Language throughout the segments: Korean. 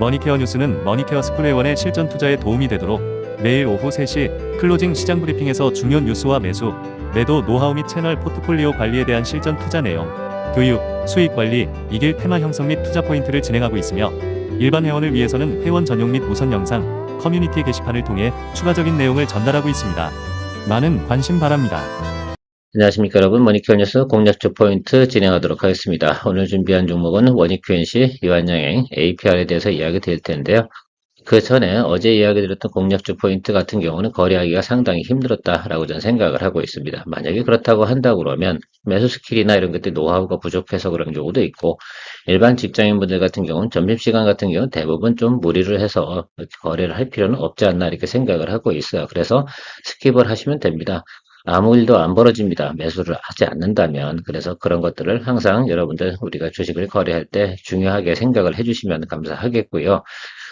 머니케어 뉴스는 머니케어 스쿨 회원의 실전 투자에 도움이 되도록 매일 오후 3시 클로징 시장 브리핑에서 중요 뉴스와 매수, 매도 노하우 및 채널 포트폴리오 관리에 대한 실전 투자 내용, 교육, 수익 관리, 이길 테마 형성 및 투자 포인트를 진행하고 있으며 일반 회원을 위해서는 회원 전용 및 우선 영상, 커뮤니티 게시판을 통해 추가적인 내용을 전달하고 있습니다. 많은 관심 바랍니다. 안녕하십니까 여러분 머니큐어 뉴스 공략적 포인트 진행하도록 하겠습니다. 오늘 준비한 종목은 원익QNC 이완양행 APR에 대해서 이야기 드릴 텐데요. 그 전에 어제 이야기 드렸던 공략적 포인트 같은 경우는 거래하기가 상당히 힘들었다라고 저는 생각을 하고 있습니다. 만약에 그렇다고 한다고 그러면 매수 스킬이나 이런 것들 노하우가 부족해서 그런 경우도 있고 일반 직장인분들 같은 경우는 점심시간 같은 경우는 대부분 좀 무리를 해서 거래를 할 필요는 없지 않나 이렇게 생각을 하고 있어요. 그래서 스킵을 하시면 됩니다. 아무 일도 안 벌어집니다. 매수를 하지 않는다면. 그래서 그런 것들을 항상 여러분들 우리가 주식을 거래할 때 중요하게 생각을 해주시면 감사하겠고요.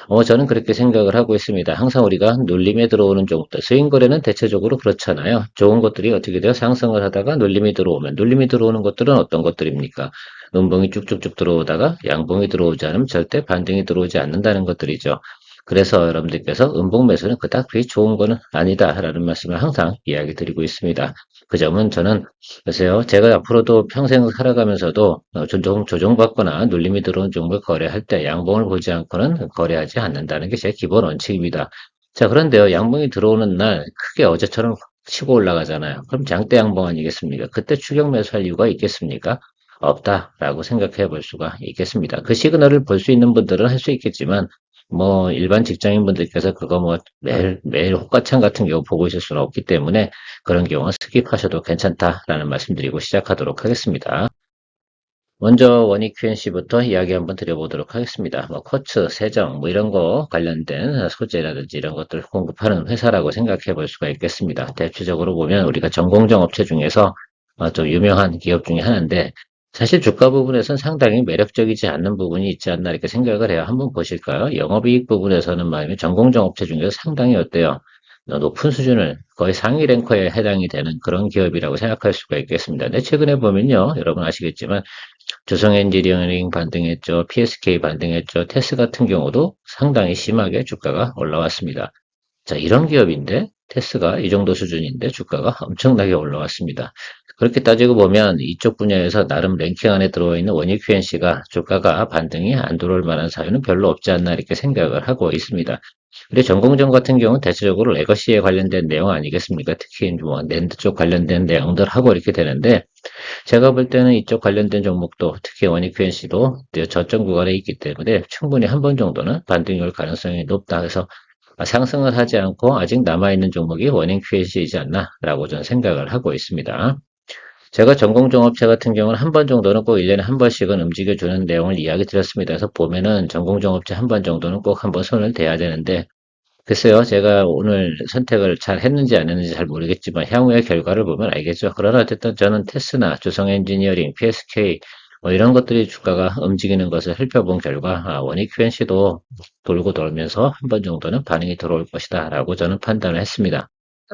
어, 저는 그렇게 생각을 하고 있습니다. 항상 우리가 눌림에 들어오는 종목들, 스윙 거래는 대체적으로 그렇잖아요. 좋은 것들이 어떻게 돼요? 상승을 하다가 눌림이 들어오면, 눌림이 들어오는 것들은 어떤 것들입니까? 음봉이 쭉쭉쭉 들어오다가 양봉이 들어오지 않으면 절대 반등이 들어오지 않는다는 것들이죠. 그래서 여러분들께서 음봉 매수는 그닥 그리 좋은 거는 아니다라는 말씀을 항상 이야기 드리고 있습니다. 그 점은 저는 글쎄요 제가 앞으로도 평생 살아가면서도 어, 조정, 조정받거나 눌림이 들어온 종목을 거래할 때 양봉을 보지 않고는 거래하지 않는다는 게 제 기본 원칙입니다. 자 그런데요 양봉이 들어오는 날 크게 어제처럼 치고 올라가잖아요. 그럼 장대 양봉 아니겠습니까? 그때 추격 매수할 이유가 있겠습니까? 없다라고 생각해 볼 수가 있겠습니다. 그 시그널을 볼 수 있는 분들은 할 수 있겠지만 뭐 일반 직장인분들께서 그거 뭐 매일 매일 호가창 같은 경우 보고 있을 수는 없기 때문에 그런 경우는 스킵하셔도 괜찮다라는 말씀드리고 시작하도록 하겠습니다. 먼저 원익 QNC부터 이야기 한번 드려보도록 하겠습니다. 뭐 쿼츠, 세정 뭐 이런 거 관련된 소재라든지 이런 것들을 공급하는 회사라고 생각해 볼 수가 있겠습니다. 대표적으로 보면 우리가 전공정 업체 중에서 어, 좀 유명한 기업 중에 하나인데 사실 주가 부분에서는 상당히 매력적이지 않는 부분이 있지 않나 이렇게 생각을 해요. 한번 보실까요? 영업이익 부분에서는 말이면 전공정 업체 중에서 상당히 어때요? 높은 수준을 거의 상위 랭커에 해당이 되는 그런 기업이라고 생각할 수가 있겠습니다. 근데 최근에 보면요, 여러분 아시겠지만 조성 엔지니어링 반등했죠, PSK 반등했죠, 테스 같은 경우도 상당히 심하게 주가가 올라왔습니다. 자, 이런 기업인데 테스가 이 정도 수준인데 주가가 엄청나게 올라왔습니다. 그렇게 따지고 보면 이쪽 분야에서 나름 랭킹 안에 들어와 있는 원익 QNC가 주가가 반등이 안 들어올 만한 사유는 별로 없지 않나 이렇게 생각을 하고 있습니다. 그리고 전공정 같은 경우는 대체적으로 레거시에 관련된 내용 아니겠습니까? 특히 뭐 랜드 쪽 관련된 내용들 하고 이렇게 되는데 제가 볼 때는 이쪽 관련된 종목도 특히 원익 QNC도 저점 구간에 있기 때문에 충분히 한 번 정도는 반등이 올 가능성이 높다 해서 상승을 하지 않고 아직 남아있는 종목이 원인 QNC이지 않나라고 저는 생각을 하고 있습니다. 제가 전공정업체 같은 경우는 한 번 정도는 꼭 1년에 한 번씩은 움직여주는 내용을 이야기 드렸습니다. 그래서 보면은 전공정업체 한 번 정도는 꼭 한 번 손을 대야 되는데 글쎄요, 제가 오늘 선택을 잘 했는지 안 했는지 잘 모르겠지만 향후의 결과를 보면 알겠죠. 그러나 어쨌든 저는 테스나, 조성 엔지니어링, PSK 뭐 이런 것들이 주가가 움직이는 것을 살펴본 결과 아, 원익 QNC도 돌고 돌면서 한 번 정도는 반응이 들어올 것이다 라고 저는 판단을 했습니다.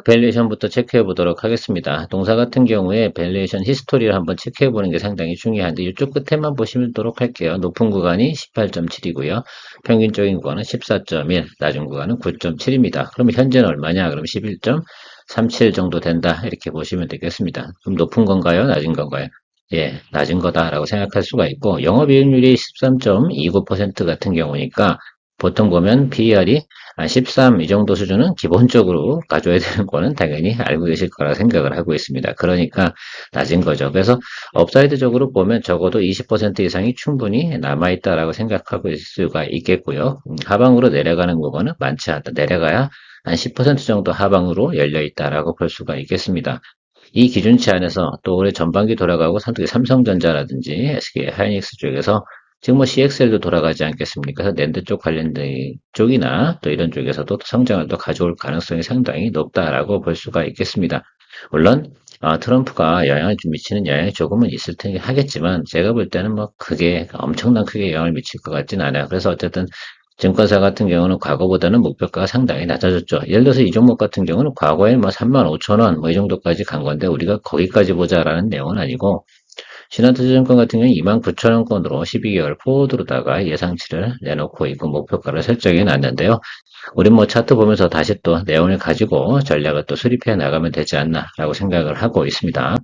밸류에이션부터 체크해 보도록 하겠습니다. 동사 같은 경우에 밸류에이션 히스토리를 한번 체크해 보는 게 상당히 중요한데 이쪽 끝에만 보시도록 할게요. 높은 구간이 18.7이고요. 평균적인 구간은 14.1, 낮은 구간은 9.7입니다. 그러면 현재는 얼마냐? 그럼 11.37 정도 된다. 이렇게 보시면 되겠습니다. 그럼 높은 건가요? 낮은 건가요? 예, 낮은 거다라고 생각할 수가 있고 영업이익률이 13.29% 같은 경우니까 보통 보면 PER이 13 이 정도 수준은 기본적으로 가져야 되는 거는 당연히 알고 계실 거라 생각을 하고 있습니다. 그러니까 낮은 거죠. 그래서 업사이드적으로 보면 적어도 20% 이상이 충분히 남아있다라고 생각하고 있을 수가 있겠고요. 하방으로 내려가는 부분은 많지 않다. 내려가야 한 10% 정도 하방으로 열려 있다라고 볼 수가 있겠습니다. 이 기준치 안에서 또 올해 전반기 돌아가고 특히 삼성전자라든지 SK 하이닉스 쪽에서 지금 뭐 CXL도 돌아가지 않겠습니까? 그래서 랜드 쪽 관련된 쪽이나 또 이런 쪽에서도 성장을 또 가져올 가능성이 상당히 높다라고 볼 수가 있겠습니다. 물론 아, 트럼프가 영향을 좀 미치는 영향이 조금은 있을 텐데 하겠지만 제가 볼 때는 뭐 크게 엄청난 크게 영향을 미칠 것 같지는 않아요. 그래서 어쨌든 증권사 같은 경우는 과거보다는 목표가가 상당히 낮아졌죠. 예를 들어서 이 종목 같은 경우는 과거에 뭐 3만 5천 원 뭐 이 정도까지 간 건데 우리가 거기까지 보자라는 내용은 아니고 신한투자증권 같은 경우는 29,000원권으로 12개월 포워드로다가 예상치를 내놓고 있고 목표가를 설정해 놨는데요. 우린 뭐 차트 보면서 다시 또 내용을 가지고 전략을 또 수립해 나가면 되지 않나라고 생각을 하고 있습니다.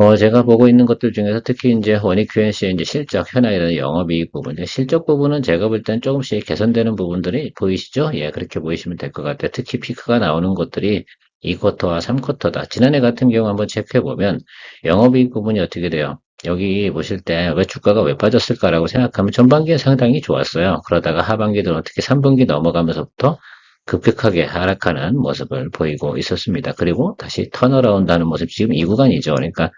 어, 제가 보고 있는 것들 중에서 특히 이제 원익 QNC의 이제 실적, 현황이라는 영업이익 부분, 이제 실적 부분은 제가 볼 땐 조금씩 개선되는 부분들이 보이시죠? 예, 그렇게 보이시면 될 것 같아요. 특히 피크가 나오는 것들이 2쿼터와 3쿼터다. 지난해 같은 경우 한번 체크해 보면 영업이익 부분이 어떻게 돼요? 여기 보실 때 왜 주가가 왜 빠졌을까라고 생각하면 전반기에 상당히 좋았어요. 그러다가 하반기들은 어떻게 3분기 넘어가면서부터 급격하게 하락하는 모습을 보이고 있었습니다. 그리고 다시 턴어라운드 하는 모습, 지금 이 구간이죠. 그러니까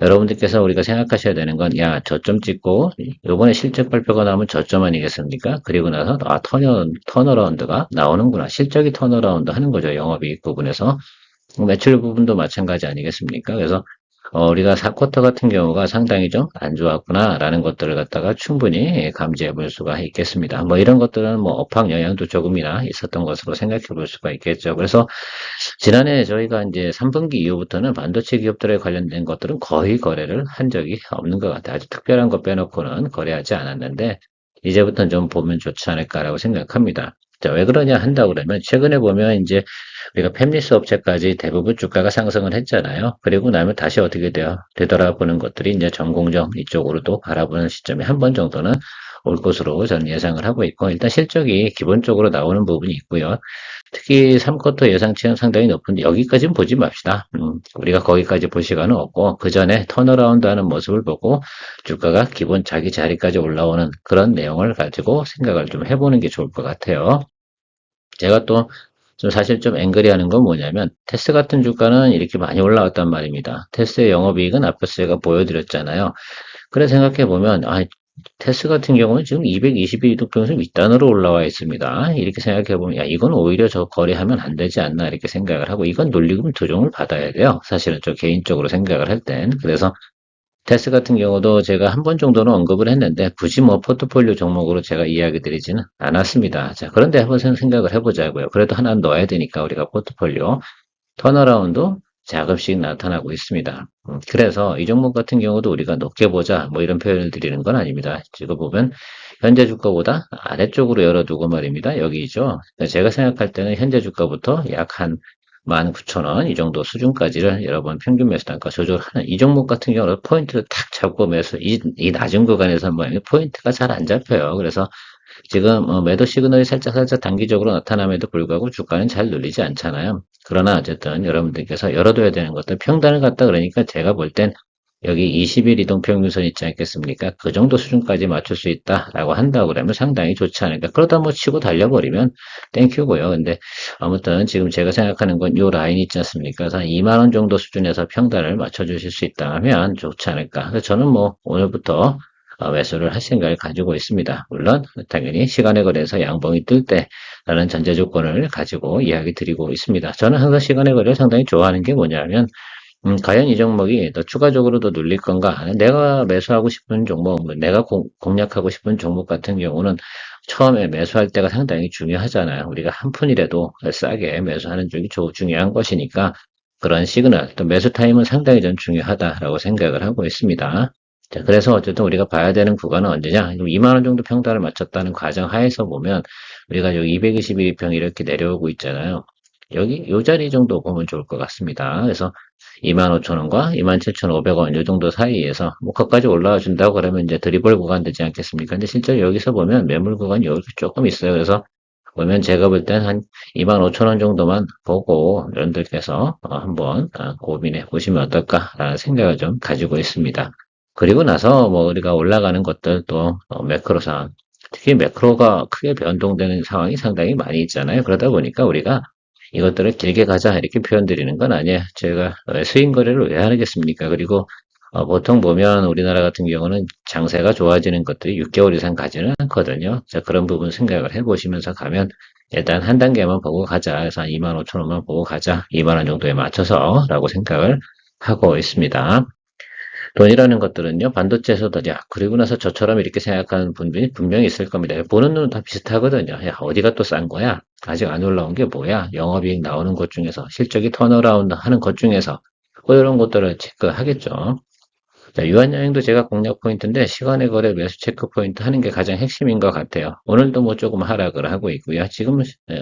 여러분들께서 우리가 생각하셔야 되는 건, 야, 저점 찍고, 요번에 실적 발표가 나오면 저점 아니겠습니까? 그리고 나서, 아, 턴어, 턴어라운드가 나오는구나. 실적이 턴어라운드 하는 거죠. 영업이익 부분에서. 매출 부분도 마찬가지 아니겠습니까? 그래서, 어, 우리가 4쿼터 같은 경우가 상당히 좀 안 좋았구나라는 것들을 갖다가 충분히 감지해 볼 수가 있겠습니다. 뭐 이런 것들은 뭐 업황 영향도 조금이나 있었던 것으로 생각해 볼 수가 있겠죠. 그래서 지난해 저희가 이제 3분기 이후부터는 반도체 기업들에 관련된 것들은 거의 거래를 한 적이 없는 것 같아요. 아주 특별한 거 빼놓고는 거래하지 않았는데 이제부터는 좀 보면 좋지 않을까라고 생각합니다. 자, 왜 그러냐 한다고 그러면 최근에 보면 이제 우리가 팹리스 업체까지 대부분 주가가 상승을 했잖아요. 그리고 나면 다시 어떻게 돼요? 되돌아보는 것들이 이제 전공정 이쪽으로도 바라보는 시점에 한번 정도는 올 것으로 저는 예상을 하고 있고 일단 실적이 기본적으로 나오는 부분이 있고요. 특히 3쿼터 예상치는 상당히 높은데 여기까지는 보지 맙시다. 음, 우리가 거기까지 볼 시간은 없고 그 전에 턴어라운드 하는 모습을 보고 주가가 기본 자기 자리까지 올라오는 그런 내용을 가지고 생각을 좀 해보는 게 좋을 것 같아요. 제가 또 좀 사실 좀 앵그리 하는 건 뭐냐면 테스 같은 주가는 이렇게 많이 올라왔단 말입니다. 테스의 영업이익은 앞에서 제가 보여드렸잖아요. 그래 생각해 보면 아 테스 같은 경우는 지금 220일 이동평선 윗단으로 올라와 있습니다. 이렇게 생각해 보면 야 이건 오히려 저 거래하면 안 되지 않나 이렇게 생각을 하고 이건 논리금 조정을 받아야 돼요. 사실은 저 개인적으로 생각을 할 땐. 그래서 테스 같은 경우도 제가 한 번 정도는 언급을 했는데 굳이 뭐 포트폴리오 종목으로 제가 이야기 드리지는 않았습니다. 자, 그런데 한번 생각을 해보자고요. 그래도 하나 넣어야 되니까 우리가 포트폴리오 턴어라운드 자급씩 나타나고 있습니다. 음, 그래서 이 종목 같은 경우도 우리가 높게 보자 뭐 이런 표현을 드리는 건 아닙니다. 지금 보면 현재 주가보다 아래쪽으로 열어두고 말입니다. 여기죠. 제가 생각할 때는 현재 주가부터 약 한 19,000원 이 정도 수준까지를 여러 번 평균 매수 단가 조절하는 이 종목 같은 경우는 포인트를 탁 잡고 매수 이, 이 낮은 구간에서 뭐 포인트가 잘 안 잡혀요. 그래서 지금 어, 매도 시그널이 살짝 살짝 단기적으로 나타남에도 불구하고 주가는 잘 눌리지 않잖아요. 그러나 어쨌든 여러분들께서 열어둬야 되는 것들 평단을 갖다 그러니까 제가 볼 땐 여기 20일 이동 평균선 있지 않겠습니까? 그 정도 수준까지 맞출 수 있다라고 한다고 그러면 상당히 좋지 않을까. 그러다 뭐 치고 달려버리면 땡큐고요. 근데 아무튼 지금 제가 생각하는 건 요 라인 있지 않습니까? 한 2만 원 정도 수준에서 평단을 맞춰주실 수 있다면 좋지 않을까. 그래서 저는 뭐 오늘부터 어, 매수를 할 생각을 가지고 있습니다. 물론 당연히 시간에 걸려서 양봉이 뜰 때라는 전제 조건을 가지고 이야기 드리고 있습니다. 저는 항상 시간에 걸려 상당히 좋아하는 게 뭐냐면 음, 과연 이 종목이 더 추가적으로 더 눌릴 건가? 내가 매수하고 싶은 종목, 뭐 내가 공, 공략하고 싶은 종목 같은 경우는 처음에 매수할 때가 상당히 중요하잖아요. 우리가 한 푼이라도 싸게 매수하는 쪽이 조- 중요한 것이니까 그런 시그널, 또 매수 타임은 상당히 좀 중요하다라고 생각을 하고 있습니다. 자, 그래서 어쨌든 우리가 봐야 되는 구간은 언제냐? 2만원 정도 평단을 맞췄다는 과정 하에서 보면 우리가 여기 221평 이렇게 내려오고 있잖아요. 여기 요 자리 정도 보면 좋을 것 같습니다. 그래서 25,000원과 27,500원 이 정도 사이에서 뭐 거기까지 올라와 준다고 그러면 이제 드리블 구간 되지 않겠습니까? 근데 실제 여기서 보면 매물 구간이 여기 조금 있어요. 그래서 보면 제가 볼 땐 한 25,000원 정도만 보고 여러분들께서 어, 한번 어, 고민해 보시면 어떨까라는 생각을 좀 가지고 있습니다. 그리고 나서 뭐 우리가 올라가는 것들 또 어, 매크로 상황 특히 매크로가 크게 변동되는 상황이 상당히 많이 있잖아요. 그러다 보니까 우리가 이것들을 길게 가자 이렇게 표현 드리는 건 아니에요. 제가 왜 스윙 거래를 왜 하겠습니까? 그리고 어, 보통 보면 우리나라 같은 경우는 장세가 좋아지는 것들이 6개월 이상 가지는 않거든요. 자, 그런 부분 생각을 해보시면서 가면 일단 한 단계만 보고 가자. 그래서 한 2만 5천 원만 보고 가자. 2만 원 정도에 맞춰서 라고 생각을 하고 있습니다. 돈이라는 것들은요, 반도체에서도, 야, 그리고 나서 저처럼 이렇게 생각하는 분들이 분명히 있을 겁니다. 보는 눈은 다 비슷하거든요. 야, 어디가 또 싼 거야? 아직 안 올라온 게 뭐야? 영업이익 나오는 것 중에서, 실적이 턴어라운드 하는 것 중에서, 뭐 이런 것들을 체크하겠죠. 자, 유한여행도 제가 공략 포인트인데 시간의 거래 매수 체크 포인트 하는 게 가장 핵심인 것 같아요. 오늘도 뭐 조금 하락을 하고 있고요. 지금 어,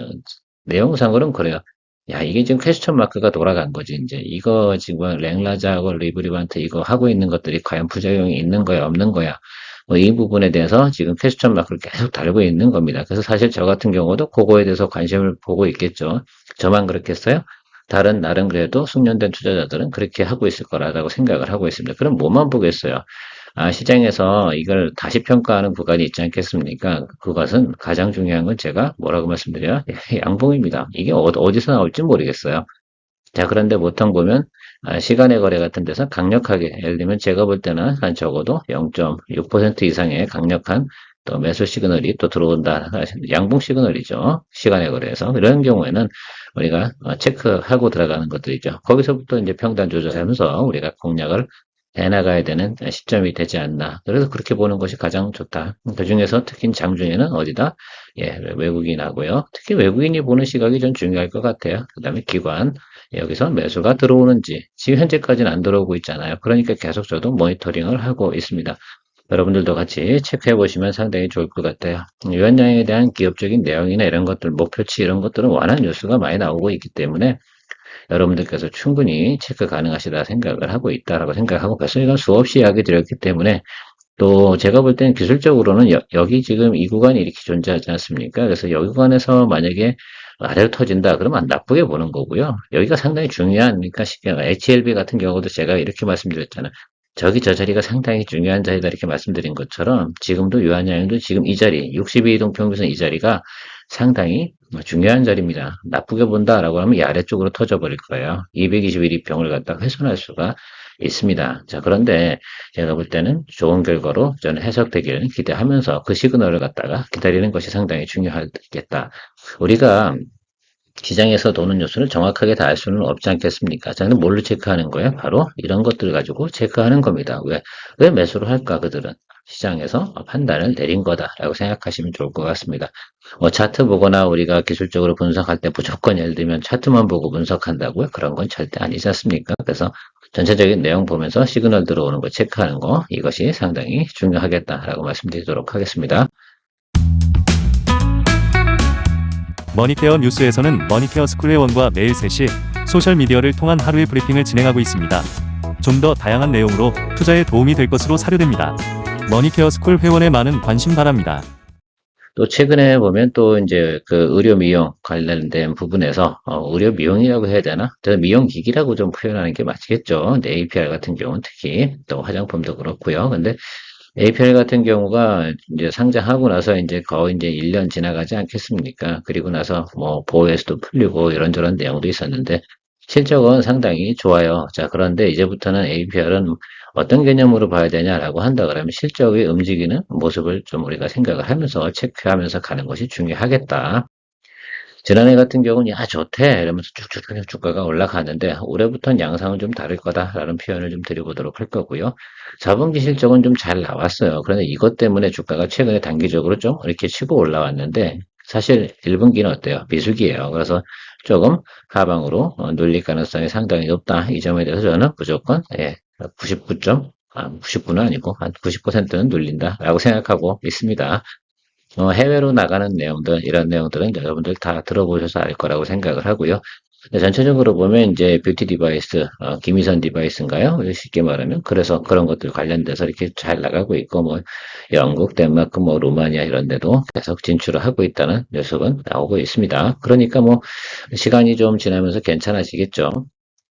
내용상으로는 그래요. 야, 이게 지금 퀘스천 마크가 돌아간 거지, 이제. 이거 지금 랭라자하고 리브리반트 이거 하고 있는 것들이 과연 부작용이 있는 거야, 없는 거야. 뭐 이 부분에 대해서 지금 퀘스천 마크를 계속 달고 있는 겁니다. 그래서 사실 저 같은 경우도 그거에 대해서 관심을 보고 있겠죠. 저만 그렇겠어요? 다른 나름 그래도 숙련된 투자자들은 그렇게 하고 있을 거라고 생각을 하고 있습니다. 그럼 뭐만 보겠어요? 아, 시장에서 이걸 다시 평가하는 구간이 있지 않겠습니까? 그것은 가장 중요한 건 제가 뭐라고 말씀드려요? 양봉입니다. 이게 어- 어디서 나올지 모르겠어요. 자, 그런데 보통 보면 아, 시간의 거래 같은 데서 강력하게, 예를 들면 제가 볼 때는 한 적어도 0.6% 이상의 강력한 또 매수 시그널이 또 들어온다. 양봉 시그널이죠. 시간의 거래에서. 이런 경우에는 우리가 어, 체크하고 들어가는 것들이죠. 거기서부터 이제 평단 조절하면서 우리가 공략을 해나가야 되는 시점이 되지 않나. 그래서 그렇게 보는 것이 가장 좋다. 그 중에서 특히 장중에는 어디다? 예, 외국인하고요. 특히 외국인이 보는 시각이 좀 중요할 것 같아요. 그 다음에 기관. 여기서 매수가 들어오는지. 지금 현재까지는 안 들어오고 있잖아요. 그러니까 계속 저도 모니터링을 하고 있습니다. 여러분들도 같이 체크해 보시면 상당히 좋을 것 같아요. 유한양에 대한 기업적인 내용이나 이런 것들, 목표치 이런 것들은 완한 뉴스가 많이 나오고 있기 때문에 여러분들께서 충분히 체크 가능하시다 생각을 하고 있다라고 생각하고 이건 수없이 이야기 드렸기 때문에 또 제가 볼 때는 기술적으로는 여, 기 지금 이 구간이 이렇게 존재하지 않습니까? 그래서 여기 구간에서 만약에 아래로 터진다 그러면 나쁘게 보는 거고요. 여기가 상당히 중요한 그러니까 HLB 같은 경우도 제가 이렇게 말씀드렸잖아요. 저기 저 자리가 상당히 중요한 자리다 이렇게 말씀드린 것처럼 지금도 유한양도 지금 이 자리 62이동 평균선 이 자리가 상당히 중요한 자리입니다. 나쁘게 본다라고 하면 이 아래쪽으로 터져버릴 거예요. 221입병을 갖다가 훼손할 수가 있습니다. 자, 그런데 제가 볼 때는 좋은 결과로 저는 해석되기를 기대하면서 그 시그널을 갖다가 기다리는 것이 상당히 중요하겠다. 우리가 시장에서 도는 뉴스를 정확하게 다 알 수는 없지 않겠습니까? 저는 뭘로 체크하는 거예요? 바로 이런 것들을 가지고 체크하는 겁니다. 왜, 왜 매수를 할까, 그들은? 시장에서 판단을 내린 거다라고 생각하시면 좋을 것 같습니다. 뭐 차트 보거나 우리가 기술적으로 분석할 때 무조건 예를 들면 차트만 보고 분석한다고요? 그런 건 절대 아니지 않습니까? 그래서 전체적인 내용 보면서 시그널 들어오는 거 체크하는 거 이것이 상당히 중요하겠다라고 말씀드리도록 하겠습니다. 머니케어 뉴스에서는 머니케어 스쿨 회원과 매일 3시 소셜미디어를 통한 하루의 브리핑을 진행하고 있습니다. 좀 더 다양한 내용으로 투자에 도움이 될 것으로 사료됩니다. 머니케어 스쿨 회원의 많은 관심 바랍니다. 또 최근에 보면 또 이제 그 의료 미용 관련된 부분에서 어, 의료 미용이라고 해야 되나? 미용 기기라고 좀 표현하는 게 맞겠죠. 근데 APR 같은 경우는 특히 또 화장품도 그렇고요. 근데 APR 같은 경우가 이제 상장하고 나서 이제 거의 이제 1년 지나가지 않겠습니까? 그리고 나서 뭐 보호에서도 풀리고 이런저런 내용도 있었는데 실적은 상당히 좋아요. 자, 그런데 이제부터는 APR은 어떤 개념으로 봐야 되냐라고 한다 그러면 실적이 움직이는 모습을 좀 우리가 생각을 하면서 체크하면서 가는 것이 중요하겠다. 지난해 같은 경우는 야 좋대 이러면서 쭉쭉쭉 주가가 올라가는데 올해부터는 양상은 좀 다를 거다라는 표현을 좀 드려보도록 할 거고요. 4분기 실적은 좀 잘 나왔어요. 그런데 이것 때문에 주가가 최근에 단기적으로 좀 이렇게 치고 올라왔는데 사실 1분기는 어때요? 미숙이에요. 그래서 조금 하방으로 어, 눌릴 가능성이 상당히 높다. 이 점에 대해서 저는 무조건 예, 99점, 아, 99는 아니고 한 90%는 눌린다라고 생각하고 있습니다. 어, 해외로 나가는 내용들, 이런 내용들은 여러분들 다 들어보셔서 알 거라고 생각을 하고요. 전체적으로 보면 이제 뷰티 디바이스, 어, 김희선 디바이스인가요? 쉽게 말하면 그래서 그런 것들 관련돼서 이렇게 잘 나가고 있고 뭐 영국, 덴마크, 뭐 루마니아 이런 데도 계속 진출을 하고 있다는 뉴스가 나오고 있습니다. 그러니까 뭐 시간이 좀 지나면서 괜찮아지겠죠.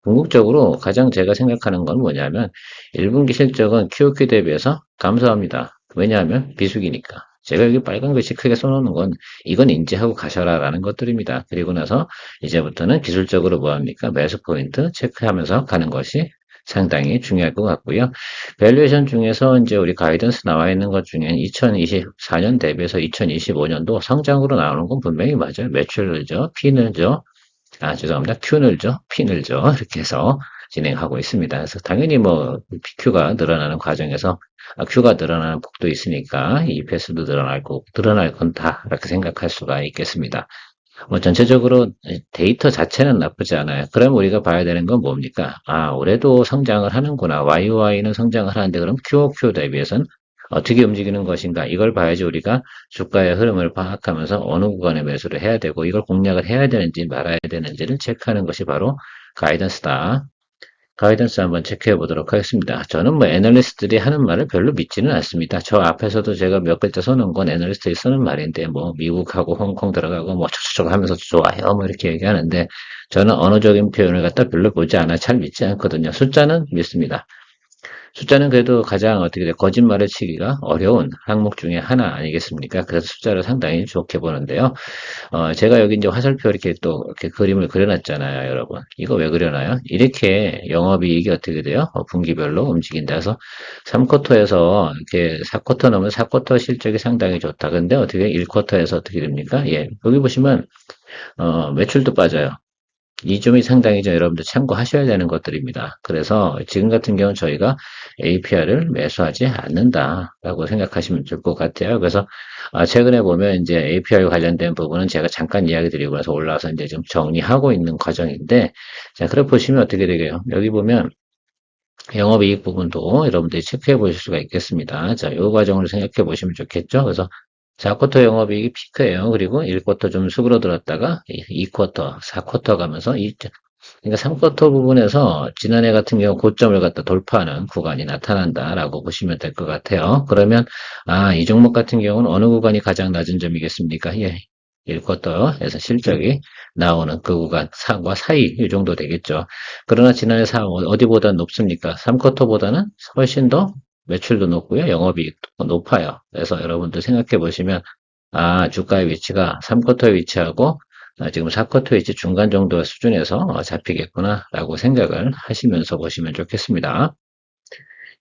궁극적으로 가장 제가 생각하는 건 뭐냐면 1분기 실적은 QOQ 대비해서 감소합니다. 왜냐하면 비수기니까. 제가 여기 빨간 글씨 크게 써놓는 건 이건 인지하고 가셔라 라는 것들입니다. 그리고 나서 이제부터는 기술적으로 뭐합니까? 매수 포인트 체크하면서 가는 것이 상당히 중요할 것 같고요. 밸류에이션 중에서 이제 우리 가이던스 나와 있는 것 중에 2024년 대비해서 2025년도 성장으로 나오는 건 분명히 맞아요. 매출 늘죠, P 늘죠, 아, 죄송합니다. Q 늘죠, P 늘죠. 이렇게 해서 진행하고 있습니다. 그래서 당연히 뭐 PQ가 늘어나는 과정에서 아, Q가 늘어나는 폭도 있으니까 EPS도 늘어날 거, 늘어날 건다 이렇게 생각할 수가 있겠습니다. 뭐 전체적으로 데이터 자체는 나쁘지 않아요. 그럼 우리가 봐야 되는 건 뭡니까? 아, 올해도 성장을 하는구나. YOY는 성장을 하는데 그럼 QOQ 대비해서는 어떻게 움직이는 것인가? 이걸 봐야지 우리가 주가의 흐름을 파악하면서 어느 구간에 매수를 해야 되고 이걸 공략을 해야 되는지 말아야 되는지를 체크하는 것이 바로 가이던스다. 가이던스 한번 체크해 보도록 하겠습니다. 저는 뭐 애널리스트들이 하는 말을 별로 믿지는 않습니다. 저 앞에서도 제가 몇 글자 써놓은 건 애널리스트들이 쓰는 말인데 뭐 미국하고 홍콩 들어가고 뭐 저저저 하면서 좋아요 뭐 이렇게 얘기하는데 저는 언어적인 표현을 갖다 별로 보지 않아 잘 믿지 않거든요. 숫자는 믿습니다. 숫자는 그래도 가장 어떻게 돼 거짓말을 치기가 어려운 항목 중에 하나 아니겠습니까? 그래서 숫자를 상당히 좋게 보는데요. 어, 제가 여기 이제 화살표 이렇게 또 이렇게 그림을 그려놨잖아요, 여러분. 이거 왜 그려놔요? 이렇게 영업이익이 어떻게 돼요? 어, 분기별로 움직인다 해서 3쿼터에서 이렇게 4쿼터 넘으면 4쿼터 실적이 상당히 좋다. 근데 어떻게 1쿼터에서 어떻게 됩니까? 예, 여기 보시면 어, 매출도 빠져요. 이 점이 상당히 좀 여러분들 참고하셔야 되는 것들입니다. 그래서 지금 같은 경우는 저희가 APR을 매수하지 않는다라고 생각하시면 될 것 같아요. 그래서 아, 최근에 보면 이제 APR 관련된 부분은 제가 잠깐 이야기 드리고 나서 올라와서 이제 좀 정리하고 있는 과정인데 자, 그래 보시면 어떻게 되게요? 여기 보면 영업이익 부분도 여러분들이 체크해 보실 수가 있겠습니다. 자, 이 과정을 생각해 보시면 좋겠죠. 그래서 4쿼터 영업이익이 피크예요. 그리고 1쿼터 좀 수그러들었다가 2쿼터, 4쿼터 가면서 이 그러니까 3쿼터 부분에서 지난해 같은 경우 고점을 갖다 돌파하는 구간이 나타난다라고 보시면 될 것 같아요. 그러면 아, 이 종목 같은 경우는 어느 구간이 가장 낮은 점이겠습니까? 예. 1쿼터에서 실적이 나오는 그 구간 상과 사이 이 정도 되겠죠. 그러나 지난해 상 어디보다 높습니까? 3쿼터보다는 훨씬 더 매출도 높고요. 영업이익도 높아요. 그래서 여러분들 생각해 보시면 아 주가의 위치가 3쿼터에 위치하고 아, 지금 4쿼터 위치 중간 정도 수준에서 어, 잡히겠구나 라고 생각을 하시면서 보시면 좋겠습니다.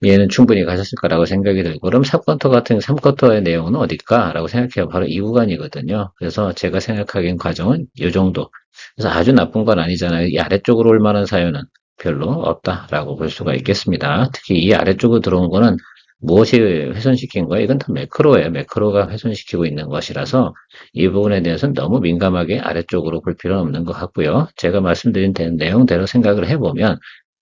얘는 충분히 가셨을 거라고 생각이 들고 그럼 4쿼터 같은 3쿼터의 내용은 어딜까? 라고 생각해요. 바로 이 구간이거든요. 그래서 제가 생각하기엔 과정은 이 정도. 그래서 아주 나쁜 건 아니잖아요. 이 아래쪽으로 올 만한 사유는 별로 없다라고 볼 수가 있겠습니다. 특히 이 아래쪽으로 들어온 거는 무엇이 훼손시킨 거예요? 이건 다 매크로예요. 매크로가 훼손시키고 있는 것이라서 이 부분에 대해서는 너무 민감하게 아래쪽으로 볼 필요는 없는 것 같고요. 제가 말씀드린 내용대로 생각을 해보면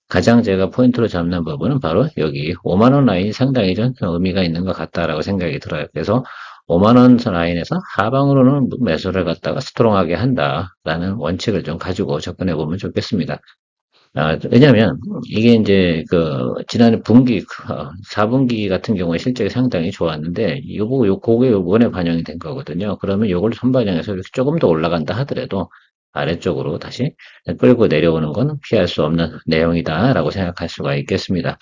가장 제가 포인트로 잡는 부분은 바로 여기 5만원 라인이 상당히 좀 의미가 있는 것 같다라고 생각이 들어요. 그래서 5만원 라인에서 하방으로는 매수를 갖다가 스트롱하게 한다라는 원칙을 좀 가지고 접근해 보면 좋겠습니다. 아, 왜냐면, 이게 이제, 그, 지난해 분기, 4분기 같은 경우에 실적이 상당히 좋았는데, 요거, 요, 그게 요번에 반영이 된 거거든요. 그러면 요걸 선반영해서 이렇게 조금 더 올라간다 하더라도, 아래쪽으로 다시 끌고 내려오는 건 피할 수 없는 내용이다라고 생각할 수가 있겠습니다.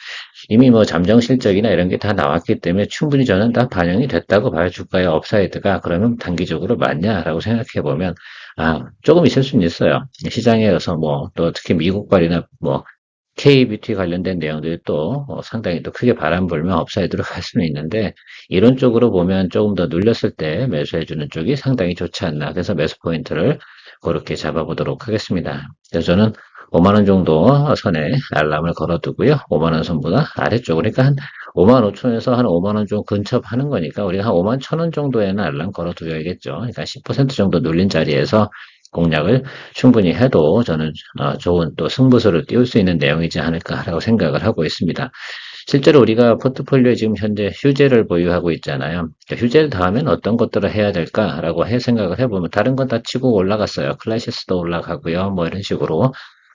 이미 뭐 잠정 실적이나 이런 게 다 나왔기 때문에 충분히 저는 다 반영이 됐다고 봐요. 주가의 업사이드가 그러면 단기적으로 맞냐라고 생각해 보면 아 조금 있을 수는 있어요. 시장에서 뭐 또 특히 미국발이나 뭐 K-뷰티 관련된 내용들이 또 어, 상당히 또 크게 바람 불면 업사이드로 갈 수는 있는데 이런 쪽으로 보면 조금 더 눌렸을 때 매수해주는 쪽이 상당히 좋지 않나. 그래서 매수 포인트를 그렇게 잡아보도록 하겠습니다. 그래서 저는 5만원 정도 선에 알람을 걸어두고요. 5만원 선보다 아래쪽, 그러니까 한 5만 5천에서 한 5만 원 좀 근접하는 거니까 우리가 한 5만 1천원 정도에는 알람 걸어 두어야겠죠. 그러니까 10% 정도 눌린 자리에서 공략을 충분히 해도 저는 어, 좋은 또 승부수를 띄울 수 있는 내용이지 않을까라고 생각을 하고 있습니다. 실제로 우리가 포트폴리오에 지금 현재 휴재를 보유하고 있잖아요. 그러니까 휴재를 다하면 어떤 것들을 해야 될까라고 해 생각을 해보면 다른 건 다 치고 올라갔어요. 클래시스도 올라가고요. 뭐 이런 식으로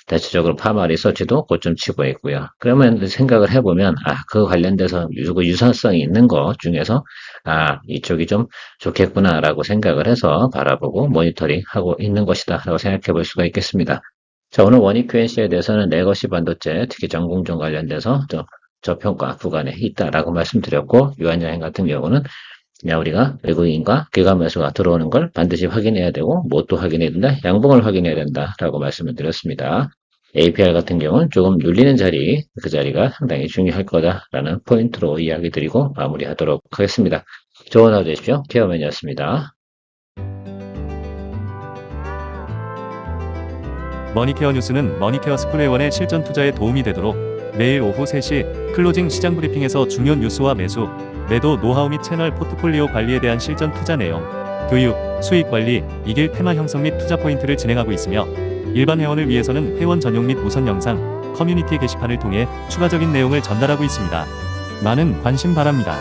대체적으로 파마 리서치도 고점 치고 있고요. 그러면 생각을 해보면 아, 그 관련돼서 유사성이 있는 것 중에서 아, 이쪽이 좀 좋겠구나라고 생각을 해서 바라보고 모니터링 하고 있는 것이다라고 생각해 볼 수가 있겠습니다. 자, 오늘 원익 QNC에 대해서는 레거시 반도체, 특히 전공정 관련돼서 좀 저평가 구간에 있다라고 말씀드렸고, 유한여행 같은 경우는 그냥 우리가 외국인과 기관 매수가 들어오는 걸 반드시 확인해야 되고, 뭣도 확인해야 된다, 양봉을 확인해야 된다라고 말씀을 드렸습니다. APR 같은 경우는 조금 눌리는 자리, 그 자리가 상당히 중요할 거다라는 포인트로 이야기 드리고 마무리하도록 하겠습니다. 좋은 하루 되십시오. 케어맨이었습니다. 머니케어 뉴스는 머니케어 스쿨 회원의 실전 투자에 도움이 되도록 매일 오후 3시 클로징 시장 브리핑에서 중요한 뉴스와 매수, 매도 노하우 및 채널 포트폴리오 관리에 대한 실전 투자 내용, 교육, 수익 관리, 이길 테마 형성 및 투자 포인트를 진행하고 있으며 일반 회원을 위해서는 회원 전용 및 우선 영상, 커뮤니티 게시판을 통해 추가적인 내용을 전달하고 있습니다. 많은 관심 바랍니다.